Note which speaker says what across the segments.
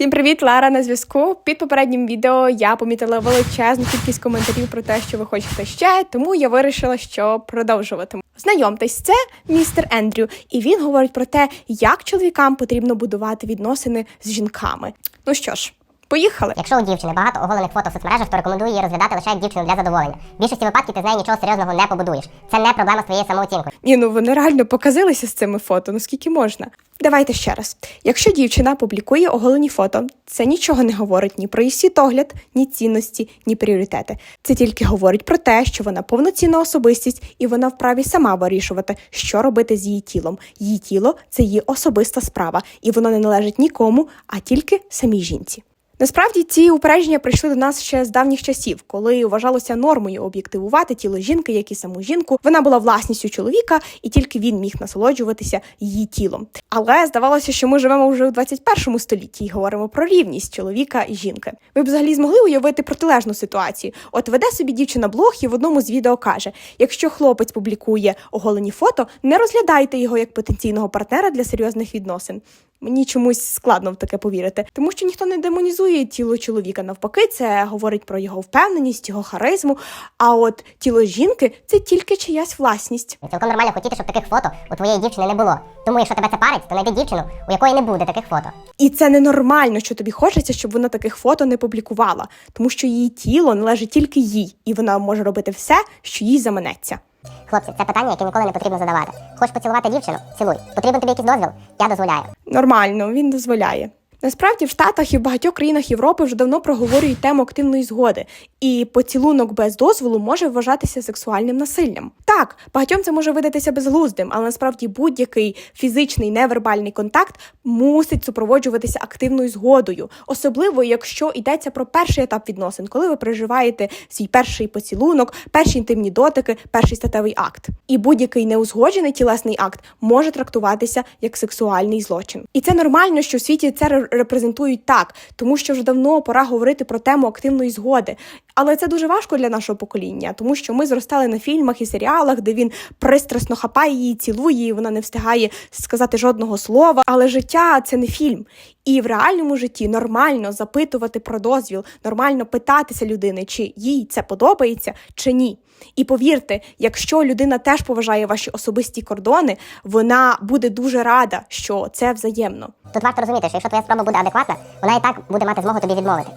Speaker 1: Всім привіт, Лара на зв'язку. Під попереднім відео я помітила величезну кількість коментарів про те, що ви хочете ще, тому я вирішила, що продовжуватиму. Знайомтесь, це містер Ендрю, і він говорить про те, як чоловікам потрібно будувати відносини з жінками. Ну що ж, поїхали.
Speaker 2: Якщо у дівчини багато оголених фото в соцмережах, то рекомендую її розглядати лише як дівчину для задоволення. В більшості випадків ти з нею нічого серйозного не побудуєш. Це не проблема з твоєю самооцінкою.
Speaker 1: Ні, ну вони реально показилися з цими фото, ну скільки можна. Давайте ще раз. Якщо дівчина публікує оголені фото, це нічого не говорить ні про її світогляд, ні цінності, ні пріоритети. Це тільки говорить про те, що вона повноцінна особистість і вона вправі сама вирішувати, що робити з її тілом. Її тіло це її особиста справа, і воно не належить нікому, а тільки самій жінці. Насправді ці упередження прийшли до нас ще з давніх часів, коли вважалося нормою об'єктивувати тіло жінки, як і саму жінку. Вона була власністю чоловіка, і тільки він міг насолоджуватися її тілом. Але здавалося, що ми живемо вже у 21 столітті і говоримо про рівність чоловіка і жінки. Ви б взагалі змогли уявити протилежну ситуацію. От веде собі дівчина блог і в одному з відео каже: якщо хлопець публікує оголені фото, не розглядайте його як потенційного партнера для серйозних відносин. Мені чомусь складно в таке повірити, тому що ніхто не демонізує тіло чоловіка. Навпаки, це говорить про його впевненість, його харизму. А от тіло жінки це тільки чиясь власність.
Speaker 2: Цілком нормально хотіти, щоб таких фото у твоєї дівчини не було. Тому, якщо тебе це парить, то знайди дівчину, у якої не буде таких фото.
Speaker 1: І це ненормально, що тобі хочеться, щоб вона таких фото не публікувала, тому що її тіло належить тільки їй, і вона може робити все, що їй заманеться.
Speaker 2: Хлопці, це питання, яке ніколи не потрібно задавати. Хочеш поцілувати дівчину? Цілуй. Потрібен тобі якийсь дозвіл? Я дозволяю.
Speaker 1: Нормально, він дозволяє. Насправді в Штатах і в багатьох країнах Європи вже давно проговорюють тему активної згоди, і поцілунок без дозволу може вважатися сексуальним насиллям. Так, багатьом це може видатися безглуздим, але насправді будь-який фізичний невербальний контакт мусить супроводжуватися активною згодою, особливо якщо йдеться про перший етап відносин, коли ви переживаєте свій перший поцілунок, перші інтимні дотики, перший статевий акт. І будь-який неузгоджений тілесний акт може трактуватися як сексуальний злочин. І це нормально, що в світі це репрезентують так, тому що вже давно пора говорити про тему активної згоди. Але це дуже важко для нашого покоління, тому що ми зростали на фільмах і серіалах, де він пристрасно хапає її, цілує, і вона не встигає сказати жодного слова. Але життя це не фільм. І в реальному житті нормально запитувати про дозвіл, нормально питатися людини, чи їй це подобається, чи ні. І повірте, якщо людина теж поважає ваші особисті кордони, вона буде дуже рада, що це взаємно.
Speaker 2: Тут варто розуміти, що якщо твоя спроба буде адекватна, вона і так буде мати змогу тобі відмовити.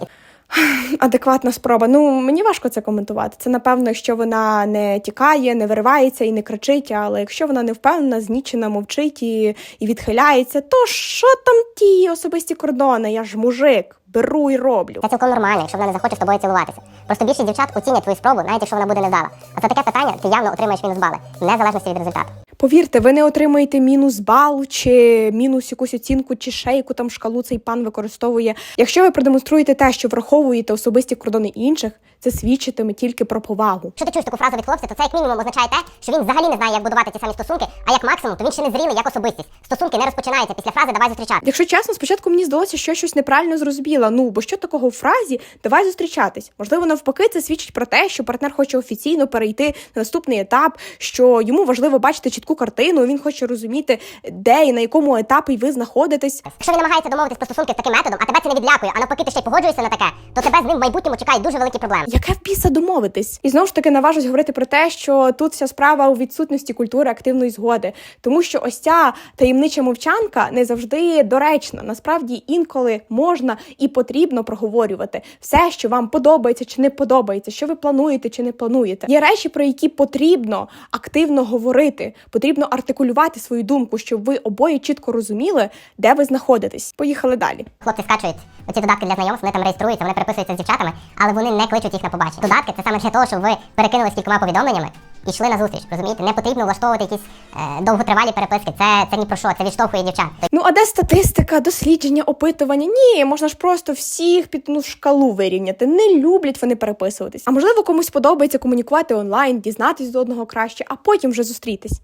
Speaker 1: Адекватна спроба. Ну мені важко це коментувати. Це напевно, якщо вона не тікає, не виривається і не кричить. Але якщо вона не впевнена, знічена, мовчить і, і відхиляється, то що там ті особисті кордони? Я ж мужик, беру і роблю.
Speaker 2: Це цілком нормально, якщо вона не захоче з тобою цілуватися. Просто більшість дівчат оцінять твою спробу, навіть якщо вона буде невдала. А за таке питання ти явно отримаєш мінус бали, незалежності від результату.
Speaker 1: Повірте, ви не отримаєте мінус бал чи мінус якусь оцінку, чи ще яку там шкалу цей пан використовує. Якщо ви продемонструєте те, що враховуєте особисті кордони інших, це свідчитиме тільки про повагу.
Speaker 2: Якщо ти чуєш таку фразу від хлопця, то це як мінімум означає те, що він взагалі не знає, як будувати ці самі стосунки, а як максимум, то він ще не зрілий як особистість. Стосунки не розпочинаються після фрази давай зустрічати.
Speaker 1: Якщо чесно, спочатку мені здалося, що я щось неправильно зрозуміла. Ну бо що такого в фразі давай зустрічатись? Можливо, навпаки, це свідчить про те, що партнер хоче офіційно перейти на наступний етап, що йому важливо бачити чітку картину. Він хоче розуміти, де і на якому етапі ви знаходитесь.
Speaker 2: Якщо він намагається домовитись про стосунки таким методом, а тебе це не відлякує, а навпаки, ти ще й погоджуєшся на таке, то тебе з ним в майбутньому чекають дуже великі проблеми.
Speaker 1: Яке в біса домовитись? І знову ж таки наважусь говорити про те, що тут вся справа у відсутності культури активної згоди, тому що ось ця таємнича мовчанка не завжди доречна. Насправді інколи можна і потрібно проговорювати все, що вам подобається чи не подобається, що ви плануєте чи не плануєте. Є речі, про які потрібно активно говорити, потрібно артикулювати свою думку, щоб ви обоє чітко розуміли, де ви знаходитесь. Поїхали далі.
Speaker 2: Хлопці скачують оці додатки для знайомств, вони там реєструються, вони переписуються з дівчатами, але вони не кличуть їх на побачення. Додатки це саме для того, щоб ви перекинулись кількома повідомленнями і йшли на зустріч. Розумієте, не потрібно влаштовувати якісь е, довготривалі переписки. Це, це ні про що, це відштовхує дівчат.
Speaker 1: Ну, а де статистика, дослідження, опитування? Ні, можна ж просто всіх під ну, шкалу вирівняти. Не люблять вони переписуватись. А можливо, комусь подобається комунікувати онлайн, дізнатись до одного краще, а потім вже зустрітись.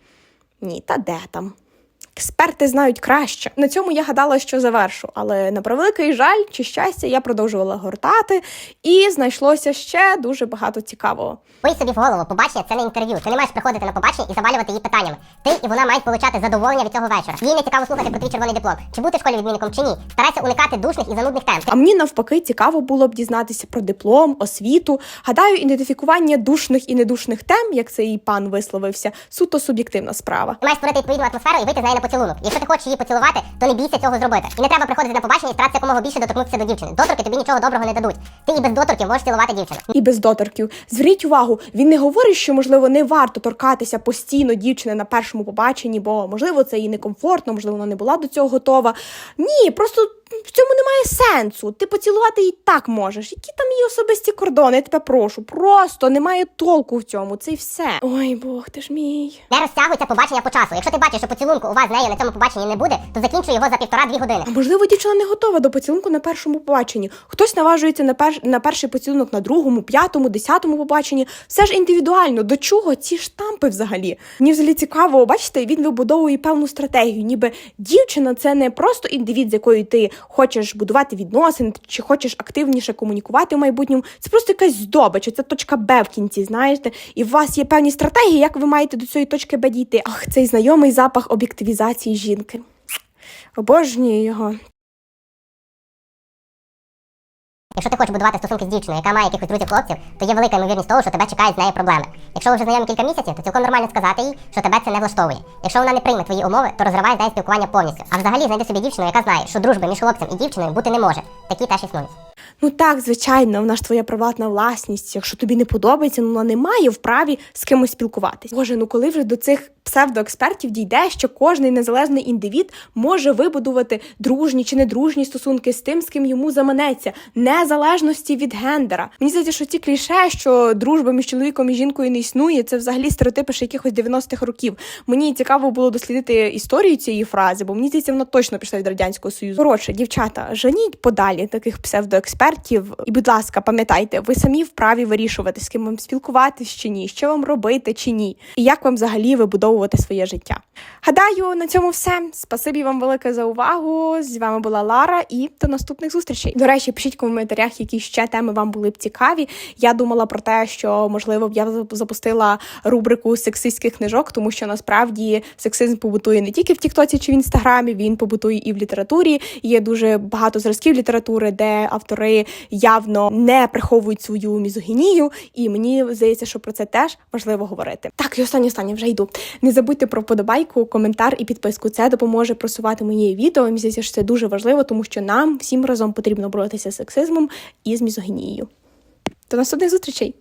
Speaker 1: Ні, та де там? Експерти знають краще. На цьому я гадала, що завершу, але на превеликий жаль чи щастя я продовжувала гортати, і знайшлося ще дуже багато цікавого.
Speaker 2: Бий собі в голову, побачення це не інтерв'ю. Ти не маєш приходити на побачення і завалювати її питаннями. Ти і вона мають получати задоволення від цього вечора. Їй не цікаво слухати про твій червоний диплом. Чи бути в школі відмінником, чи ні. Старайся уникати душних і занудних тем.
Speaker 1: А мені навпаки цікаво було б дізнатися про диплом, освіту. Гадаю, ідентифікування душних і недушних тем, як цей пан висловився, суто суб'єктивна справа.
Speaker 2: Ти маєш створити відповідну атмосферу і вийти з неї на поцілунок. Якщо ти хочеш її поцілувати, то не бійся цього зробити. І не треба приходити на побачення і старатися якомога більше доторкнутися до дівчини. Доторки тобі нічого доброго не дадуть. Ти і без доторків можеш цілувати дівчину.
Speaker 1: І без доторків. Зверніть увагу, він не говорить, що можливо не варто торкатися постійно дівчини на першому побаченні, бо можливо це їй некомфортно, можливо, вона не була до цього готова. Ні, просто в цьому немає сенсу. Ти поцілувати і так можеш. Які там є особисті кордони? Я тебе прошу. Просто немає толку в цьому. Це й все. Ой, Бог, ти ж мій.
Speaker 2: Не розтягуйся побачення по часу. Якщо ти бачиш, що поцілунку у вас з нею на цьому побаченні не буде, то закінчуй його за півтора-дві години.
Speaker 1: А можливо, дівчина не готова до поцілунку на першому побаченні. Хтось наважується на перш на перший поцілунок на другому, п'ятому, десятому побаченні. Все ж індивідуально. До чого ці штампи взагалі? Мені взагалі цікаво, бачите, він вибудовує певну стратегію. Ніби дівчина це не просто індивід, з якою ти хочеш будувати відносини, чи хочеш активніше комунікувати в майбутньому. Це просто якась здобич, це точка Б в кінці, знаєте. І у вас є певні стратегії, як ви маєте до цієї точки Б дійти. Ах, цей знайомий запах об'єктивізації жінки. Обожнюю його.
Speaker 2: Якщо ти хочеш будувати стосунки з дівчиною, яка має якихось друзів хлопців, то є велика ймовірність того, що тебе чекають з нею проблеми. Якщо ви вже знайомі кілька місяців, то цілком нормально сказати їй, що тебе це не влаштовує. Якщо вона не прийме твої умови, то розривай з спілкування повністю. А взагалі знайди собі дівчину, яка знає, що дружби між хлопцем і дівчиною бути не може. Такі теж існують.
Speaker 1: Ну так, звичайно, вона ж твоя приватна власність. Якщо тобі не подобається, ну вона не має вправі з кимось спілкуватись. Боже, ну коли вже до цих псевдоекспертів дійде, що кожний незалежний індивід може вибудувати дружні чи недружні стосунки з тим, з ким йому заманеться, незалежності від гендера. Мені здається, що ці кліше, що дружба між чоловіком і жінкою не існує, це взагалі стереотипи ще якихось 90-х років. Мені цікаво було дослідити історію цієї фрази, бо мені здається, вона точно пішла від радянського союзу. Коротше, дівчата, женіть подалі таких псевдоекспертів. І, будь ласка, пам'ятайте, ви самі вправі вирішувати, з ким вам спілкуватись чи ні, що вам робити чи ні, і як вам взагалі вибудовувати своє життя. Гадаю, на цьому все. Спасибі вам велике за увагу. З вами була Лара, і до наступних зустрічей. До речі, пишіть в коментарях, які ще теми вам були б цікаві. Я думала про те, що можливо б я запустила рубрику сексистських книжок, тому що насправді сексизм побутує не тільки в Тіктоці чи в інстаграмі, він побутує і в літературі. Є дуже багато зразків літератури, де автори явно не приховують свою мізогінію, і мені здається, що про це теж важливо говорити. Так, і останнє останнє вже йду. Не забудьте про подобайку, коментар і підписку. Це допоможе просувати мої відео. Мені здається, що це дуже важливо, тому що нам всім разом потрібно боротися з сексизмом і з мізогінією. До наступних зустрічей!